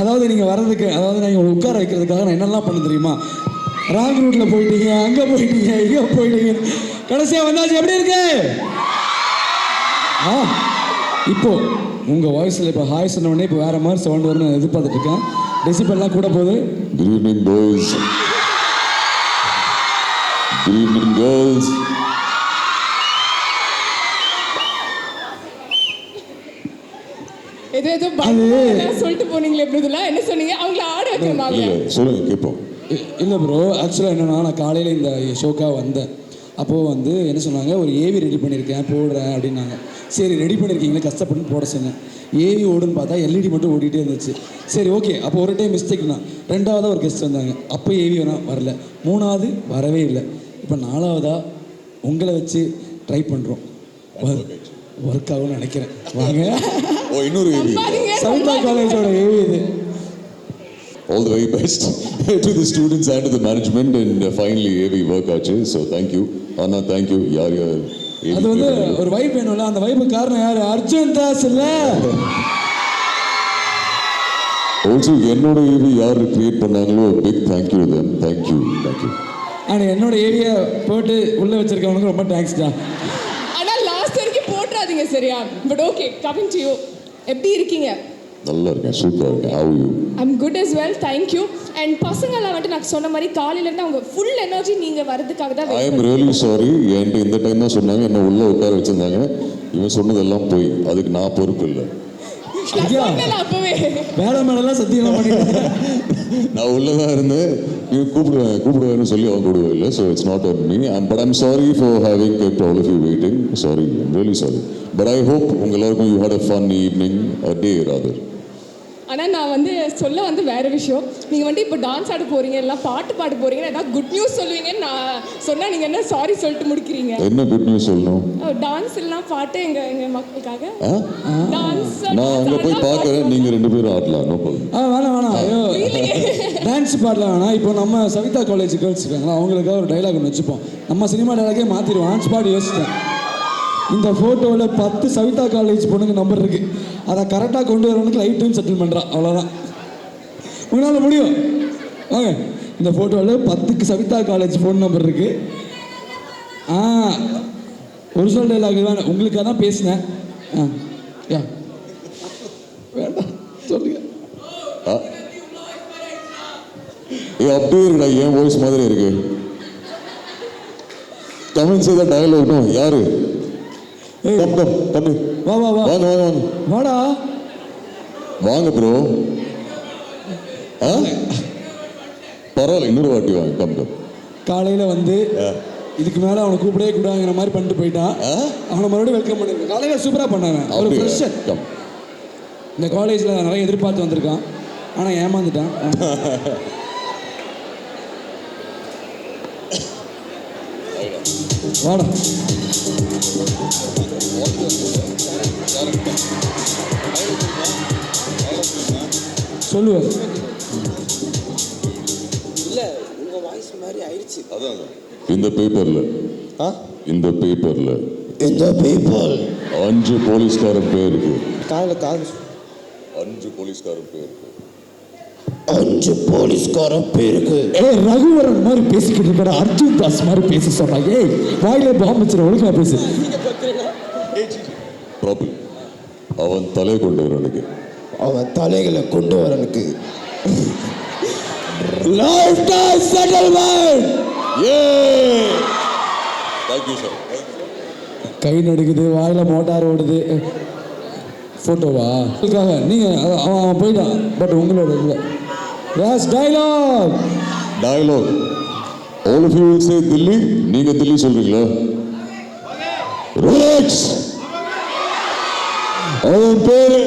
அதாவது நீங்கள் வர்றதுக்கு அதாவது நான் உங்களை உட்கார வைக்கிறதுக்காக நான் என்னெல்லாம் பண்ண தெரியுமா? ராங் ரூட்டில் போயிட்டீங்க அங்கே போயிட்டீங்க இங்கே போயிட்டீங்க. கடைசியாக வந்தாச்சு எப்படி இருக்கு? ஆ இப்போ உங்கள் வாய்ஸில் இப்போ ஹாய் சொன்ன இப்போ வேறு மாதிரி சவுண்ட் வரும்னு நான் எதிர்பார்த்துட்டு இருக்கேன். டெசிபெல்லாம் கூட போகுது. Good evening, boys. Good. பயங்கரமா சொல்லிட்டு போனீங்களே பிரதுலா என்ன சொன்னீங்க? அவங்கள ஆட வைக்கணுமாங்க இல்ல சொல்லுங்க கேட்போம். இல்லை ப்ரோ ஆக்சுவலாக என்னென்னா நான் காலையில் இந்த ஷோக்காக வந்தேன். அப்போது வந்து என்ன சொன்னாங்க? ஒரு ஏவி ரெடி பண்ணியிருக்கேன் போடுறேன் அப்படின்னாங்க. சரி ரெடி பண்ணியிருக்கீங்களே கஷ்டப்பட்டு போட சொன்னேன். ஏவி ஓடுன்னு பார்த்தா எல்இடி மட்டும் ஓடிட்டே இருந்துச்சு. சரி ஓகே அப்போ ஒரு டைம் மிஸ்டேக் தான் ரெண்டாவதாக ஒரு கெஸ்ட் வந்தாங்க. அப்போ ஏவி வேணால் வரல. மூணாவது வரவே இல்லை. இப்போ நாலாவதாக உங்களை வச்சு ட்ரை பண்ணுறோம் ஒர்க் ஆகும்னு நினைக்கிறேன். வாங்க. ஓ இன்னொரு ஏவி. சவிதா. காலேஜோட ஏவி இது. All the very best to the students and to the management and uh, finally AV work ஆச்சு. So thank you. Anna thank you. யார் யார்? அது வந்து. ஒரு வைப் வேணும்ல. அந்த வைப்பு காரணம் யாரு? அர்ஜுன் தாஸ் இல்ல? Also என்னோட ஏவி யார் கிரியேட் பண்ணாங்களோ big thank you to them. Thank you. Thank you. ஆனா என்னோட ஏரியா போட்டு உள்ள வச்சிருக்கவனுக்கு ரொம்ப தேங்க்ஸ் தான் ஆனா லாஸ்ட் வரைக்கும் போட்டுறாதீங்க சரியா? But okay coming to you எப்படி இருக்கீங்க? நல்லா இருக்கேன் சூப்பரா இருக்கேன். Are you? I'm good as well thank you and பசங்கெல்லாம் வந்துட்டு நான் சொன்ன மாதிரி காலையில இருந்து அவங்க ஃபுல் எனர்ஜி நீங்க வரதுக்காக தான் ஐ எம் ரியலி சாரி என்கிட்ட இந்த டைம் தான் சொன்னாங்க. என்ன உள்ள உட்கார வச்சிருந்தாங்க. இவன் சொன்னதெல்லாம் போய். அதுக்கு நான் பொறுப்பு இல்லை. அப்பவே? வேலை மேலெல்லாம் சத்தியம் பண்ணிட்டு நான் உள்ள தான் இருந்தேன் கூப்பிடுவேன் கூப்பிடுவேன்னு சொல்லி அவன் கூப்பிடுவே இல்லை so it's not on me but I'm sorry for having kept all of you waiting. Sorry I'm really sorry but I hope உங்க எல்லாருக்கும் you had a fun evening a day rather ஆனா நான் வந்து சொல்ல வந்து வேற விஷயம். நீங்க வந்து இப்போ டான்ஸ் ஆட போறீங்க எல்லாம் பாட்டு பாட போறீங்க ஏதாவது குட் நியூஸ் சொல்லுவீங்கன்னு நான் சொன்னா நீங்க என்ன சாரி சொல்லிட்டு முடிக்கிறீங்க? என்ன குட் நியூஸ் சொல்லணும்? டான்ஸ் எல்லாம் பாட்டு எங்க எங்க மக்களுக்காக? டான்ஸ் நான் அங்கே போய் பார்க்குறேன் நீங்கள் ரெண்டு பேரும் ஆடலாம் நோ ஆ வேணாம் வேணாம். ஐயோ டான்ஸ் பாடலாம் வேணாம். இப்போ நம்ம சவிதா காலேஜ் கேர்ள்ஸ் இருக்காங்களா அவங்களுக்காக ஒரு டைலாக் ஒன்று வச்சுப்போம். நம்ம சினிமா டைலாகே மாற்றிடுவோம் ஆன் ஸ்பாட் யோசிச்சேன் இந்த ஃபோட்டோவில் பத்து சவிதா காலேஜ் பொண்ணுங்க நம்பர் இருக்குது அதை கரெக்டாக கொண்டு வரவனுக்கு லைட் டைம் செட்டில் பண்ணுறான் அவ்வளோதான் உங்களால் முடியும். வாங்க. இந்த ஃபோட்டோவில் பத்துக்கு சவிதா காலேஜ் ஃபோன் நம்பர் இருக்குது ஆ ஒரிஜினல் டைலாக் வேணாம். உங்களுக்காக தான் பேசினேன். ஆ யா. வேண்டாம். சொல்லுங்க. ஏ அப்படியே இருக்குடா என் வாய்ஸ் மாதிரி இருக்கு. கமெண்ட்ஸ் செய்த டயலாக்னும் யாரு? ஏய். கம் தம்பி வா வா வா. வாங்க வாங்க வாங்க. வாடா. வாங்க ப்ரோ ஆ? பரவாயில்ல இன்னொரு வாட்டி வாங்க. கம் கம் காலையில் வந்து இதுக்கு மேலே அவனை கூப்பிடவே கூடாங்கிற மாதிரி பண்ணிட்டு போயிட்டான்? அவனை மறுபடியும் வெல்கம் பண்ணிருக்கேன் காலையில் சூப்பராக பண்ணாங்க ஒரு ஃப்ரெஷர் இந்த காலேஜில் நிறைய எதிர்பார்த்து வந்திருக்கான். ஆனால் ஏமாந்துட்டான். வாடா. சொல்லுவேன் இல்ல உங்க வாய்ஸ் மாதிரி ஆயிடுச்சு. இந்த பேப்பர்ல ஆ? இந்த பேப்பர்ல இந்த பீப்புள் அஞ்சு போலீஸ்காரன் பேர் இருக்கு காதுல காது அஞ்சு போலீஸ்காரன் பேர் இருக்கு அஞ்சு போலீஸ்கார பேருக்கு. ஏய் ரகுவரன் மாதிரி பேசிக்கிட்டு இருக்கடா அர்ஜுன் தாஸ் மாதிரி பேச சொன்னாங்க ஏய் வாயிலே பாம்பு ஒழுங்கா பேசு. ப்ராப்ளம் அவன் தலை கொண்டவனுக்கு அவன் தலைகளை கொண்டு வரனுக்கு லைஃப் டைம் செட்டில்மெண்ட் ஏ! தேங்க்யூ சார் கை நடுக்குது வாயில மோட்டார் ஓடுது. ஃபோட்டோவா அதுக்காக நீங்கள் அவன் அவன் போயிட்டான். பட் உங்களோட இல்லை யாஸ் dialogue dialogue all of you say Delhi நீங்க தில்லி சொல்றீங்களா? ரிலாக்ஸ் அவன் பேரு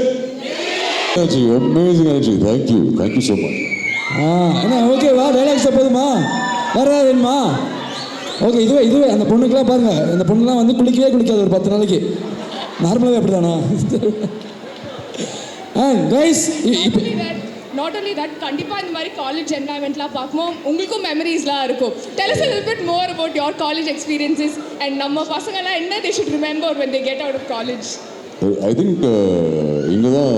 energy amazing energy thank you thank you so much ஆ என்ன ஓகே வா டைலாக்ஸ் போதுமா? வேற ஏதாவது வேணுமா? ஓகே இதுவே இதுவே அந்த பொண்ணுக்கெல்லாம் பாருங்க. அந்த பொண்ணுலாம் வந்து குளிக்கவே குளிக்காது ஒரு பத்து நாளைக்கு. நார்மலாகவே அப்படி தானா கைஸ் நாட் only that கண்டிப்பா இந்த மாதிரி காலேஜ் என்வாயன்மெண்ட்லாம் பார்க்கும்போது உங்களுக்கும் மெமரிஸ்லாம் இருக்கும். Tell us a little bit more about your college experiences and நம்ம பசங்கலாம் என்ன they should remember when they get out of college? I think இங்கே தான்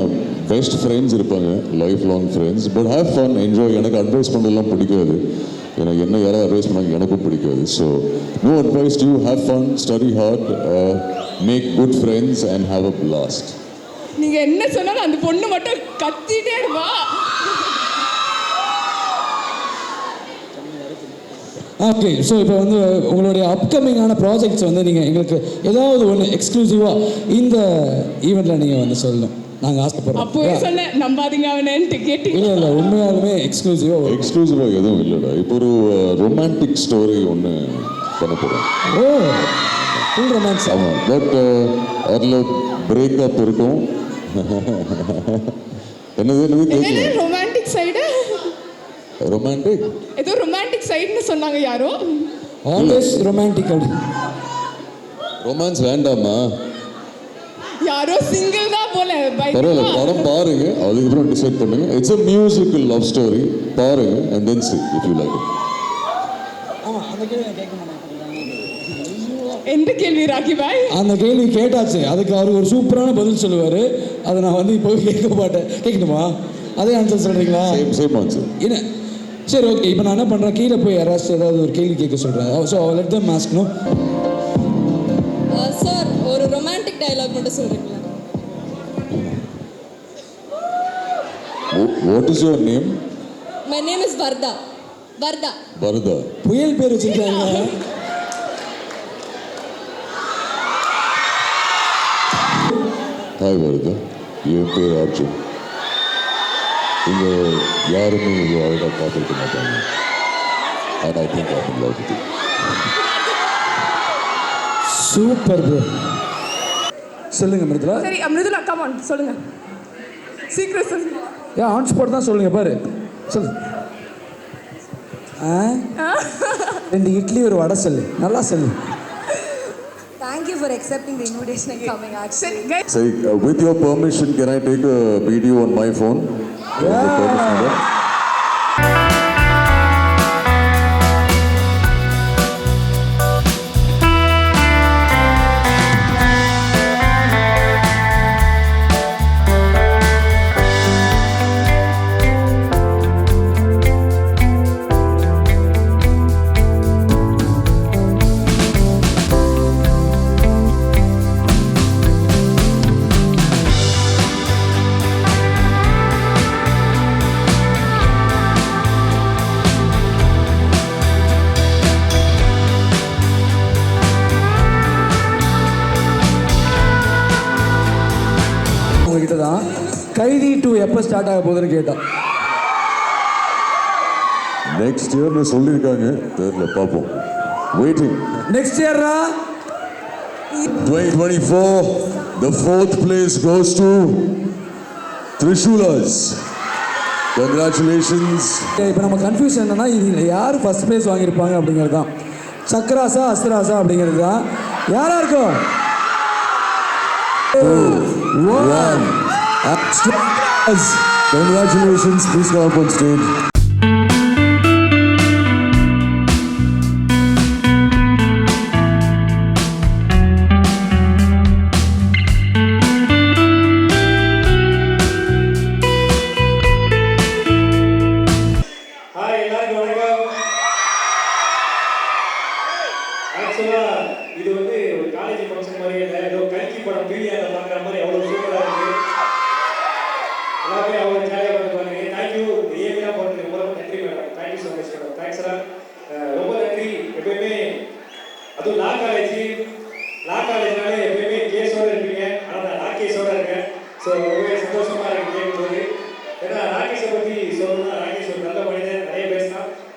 பெஸ்ட் ஃப்ரெண்ட்ஸ் இருப்பாங்க life long friends but have fun enjoy எனக்கு advice பண்ணலாம் பிடிக்காது. எனக்கு என்ன யாராவது அட்வைஸ் பண்ணாங்க எனக்கும் பிடிக்காது. So no advice you have fun study hard make good friends and have a blast நீங்க என்ன சொன்னாலும் அந்த பொண்ணு மட்டும் கத்திட்டே இருப்பா. ஓகே ஸோ இப்போ வந்து உங்களுடைய அப்கமிங்கான ப்ராஜெக்ட்ஸ் வந்து நீங்கள் எங்களுக்கு ஏதாவது ஒன்று எக்ஸ்க்ளூசிவாக இந்த ஈவெண்ட்டில் நீங்கள் வந்து சொல்லணும். நாங்கள் அப்போவே ஆசைப்படுறோம் சொன்னேன் நம்பாதீங்க அவனேன்ட்டு கேட்டீங்க. இல்லை இல்லை உண்மையாலுமே எக்ஸ்க்ளூசிவாக எக்ஸ்க்ளூசிவாக எதுவும் இல்லைடா. இப்போ ஒரு ரொமான்டிக் ஸ்டோரி ஒன்று பண்ண போகிறோம் ஓ ஃபுல் ரொமான்ஸ் ஆமாம் பட் அதில் பிரேக்கப் இருக்கும். என்னது என்னது கேட்கல ரொமான்டிக் சைடு ரொமான்டிக் ஏதோ ரொமான்டிக் சைடுன்னு சொன்னாங்க யாரோ. ஆல்வேஸ் ரொமான்டிக் அப்படி ரொமான்ஸ் வேண்டாமா யாரோ சிங்கிள் தான் போல பரவாயில்ல படம் பாருங்க. அதுக்கப்புறம் டிசைட் பண்ணுங்க. It's a musical love story பாருங்க and then see if you like it. ஆமாம் அந்த கேள்வி கேட்க மாட்டேன். எந்த கேள்வி ராக்கி பாய் அந்த கேள்வி கேட்டாச்சு. அதுக்கு அவர் ஒரு சூப்பரான பதில் சொல்லுவார். அதை நான் வந்து இப்போ கேட்க மாட்டேன். கேட்கணுமா? அதே ஆன்சர் சொல்கிறீங்களா சேம் சேம் ஆன்சர் என்ன? சரி ஓகே இப்போ நான் என்ன பண்ணுறேன் கீழே போய் யாராச்சும் ஏதாவது ஒரு கேள்வி கேட்க சொல்கிறேன் ஸோ லெட் தம் ஆஸ்க்னும் சார் ஒரு ரொமான்டிக் டயலாக் மட்டும் சொல்றீங்களா? What is your name my name is Vardah Vardah பரதா புயல் பேர் வச்சுருக்காங்க. ஹாய் பரதா என் பேர் அர்ஜுன் இங்கே யாருமே இவ்வளோ அழகாக பார்த்துருக்க மாட்டாங்க and I think I love with super bro சொல்லுங்க மிருதுலா சரி மிருதுலா கமான் சொல்லுங்க. சீக்கிரம் சொல்லுங்க. ஏன் ஆன் ஸ்பாட் தான் சொல்லுங்க பாரு. சொல்லு. ஆ? ரெண்டு இட்லி ஒரு வடை சொல்லு. நல்லா சொல்லு. for accepting the invitation and coming actually. Guys. Say, uh, with your permission, can I take a video on my phone? Yeah. உங்ககிட்ட தான் கைதி டூ எப்போ ஸ்டார்ட் ஆக போகுதுன்னு கேட்டோம். நெக்ஸ்ட் இயர்னு சொல்லியிருக்காங்க. தெரியல பார்ப்போம். வெயிட்டிங் நெக்ஸ்ட் இயர்ரா 2024, the fourth place goes to Trishulas. Congratulations. இப்போ நம்ம கன்ஃபியூஷன் என்னன்னா இது யார் ஃபர்ஸ்ட் ப்ரைஸ் வாங்கியிருப்பாங்க அப்படிங்கிறது தான் சக்கராசா அஸ்தராசா அப்படிங்கிறது தான் யாரா இருக்கும்? one. Congratulations. Peace, love, once, dude.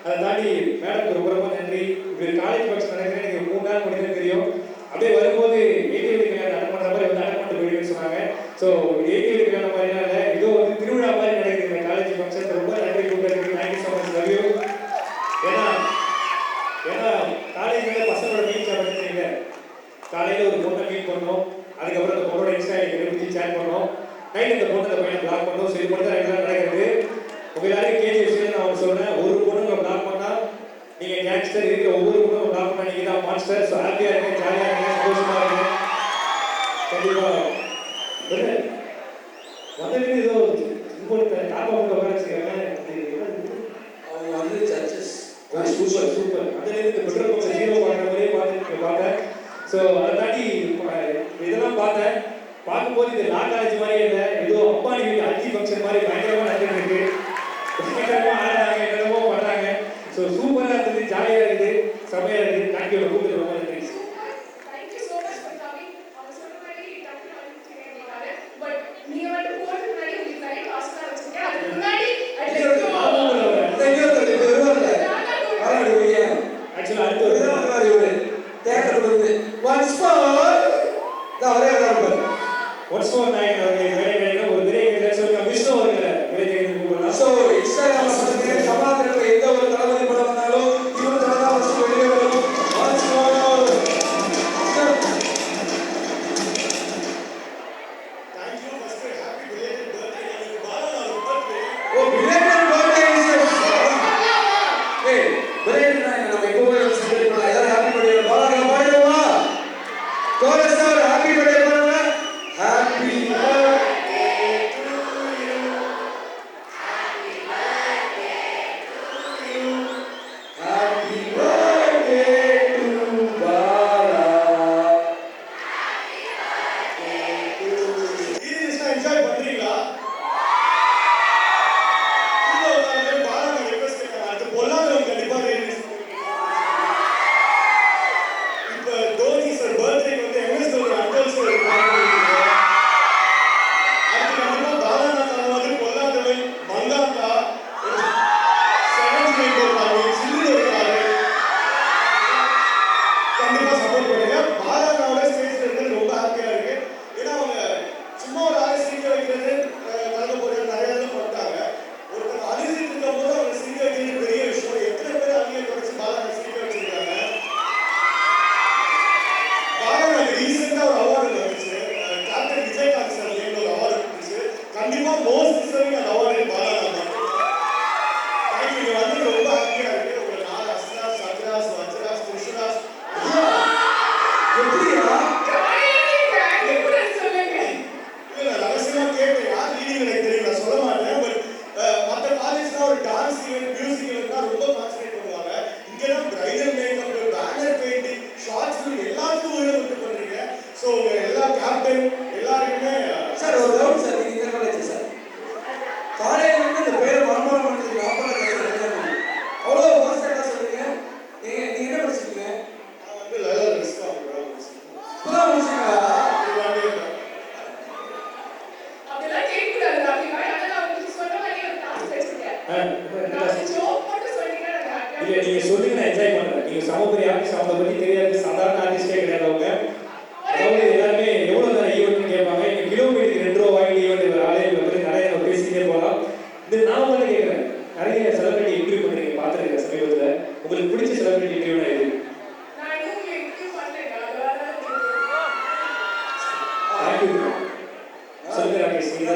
அதை தாண்டி மேடம் ரொம்ப ரொம்ப நன்றி. இப்படி காலேஜ் ஃபங்க்ஷன் நடக்கிறேன் எனக்கு மூணு நாள் முடிஞ்சு தெரியும். அப்படியே வரும்போது எயிட்டி கல்யாணம் அட்டன் பண்ணுற மாதிரி வந்து அட்டன் பண்ணிட்டு போயிடுன்னு சொன்னாங்க. ஸோ எயிட்டி கல்யாணம் மாதிரிலாம் இல்லை நீங்க யங்ஸ்டர் இருக்க ஒவ்வொரு உணவு டாக்டர் நினைக்கிற மாஸ்டர்ஸ் ஹாப்பியா இருங்க ஜாலியா இருங்க சந்தோஷமா இருங்க. கண்டிப்பா. முதல்ல ஏதோ இன்னொரு காப்பா பண்ண வச்சுக்காங்க. அவங்க super super petrol bunk zero பாக்குற மாதிரியே ஸோ அதை இதெல்லாம் பார்த்தேன். பார்க்கும்போது இது லா மாதிரி இல்லை. ஏதோ அப்பாடி வீட்டு அஞ்சு ஃபங்க்ஷன் மாதிரி பயங்கரமாக நடந்துட்டு இருக்கு. பயங்கரமாக ஆடுறாங்க என்னென்னமோ ஸோ சூப்பராக இருந்தது ஜாலியாக இருக்குது செமையாக இருக்குது. தேங்க்யூ சொல்லுங்க ராகேஷ் நீங்க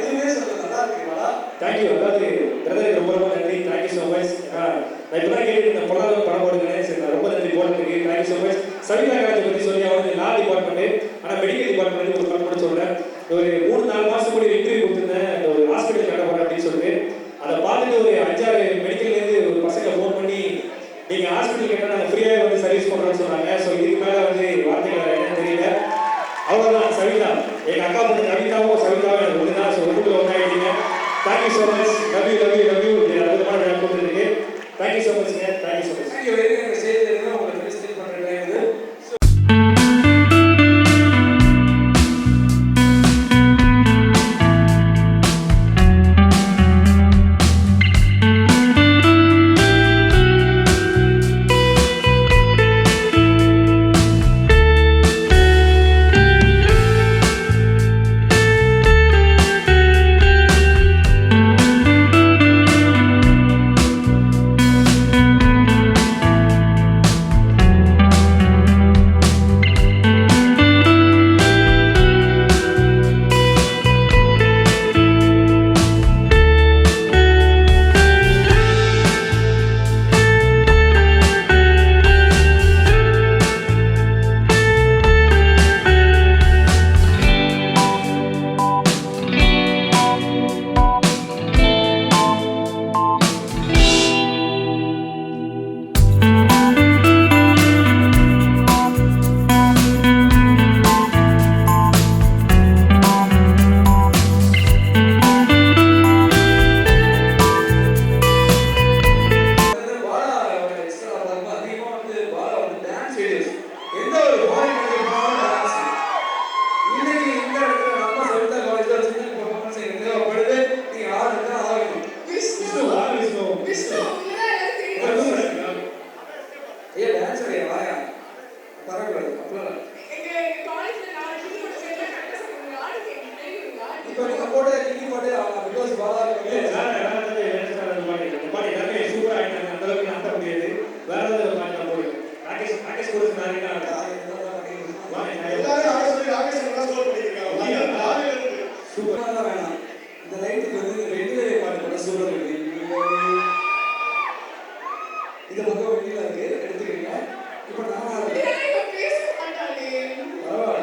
எதுவுமே சொல்லுங்க. நல்லா தேங்க் யூ அதாவது பிரதருக்கு ரொம்ப ரொம்ப நன்றி. தேங்க் யூ சோ மச் நான் இப்ப கேட்டு இந்த பொருளாதார படம் போடுங்க சரி ரொம்ப நன்றி போடுறதுக்கு thank you so much Savitha காலத்தை பத்தி சொல்லி அவங்க லா மெடிக்கல் டிபார்ட்மெண்ட் ஒரு படம் கூட சொல்றேன் ஒரு மூணு நாலு மாசம் கூட இன்டர்வியூ கொடுத்துருந்தேன். ஒரு ஹாஸ்பிட்டல் கட்ட போறேன் அப்படின்னு சொல்லிட்டு. அதை பார்த்துட்டு ஒரு அஞ்சாறு மெடிக்கல்லேருந்து ஒரு பசங்க ஃபோன் பண்ணி நீங்க ஹாஸ்பிட்டல் கேட்டால் நாங்கள் ஃப்ரீயாக வந்து சர்வீஸ் பண்ணுறோம்னு சொன்னாங்க. ஸோ இதுக்கு வந்து வார்த்தைகள் என்னன்னு தெரியல. அவ்வளோதான் Savitha. 中森成田をサビたーメンをごをすることおいできす。Thank you so much. இது பக்கம் வெளியில இருக்கு. எடுத்துக்கீங்க. இப்போ நான் பரவாயில்ல. வந்ததுக்கு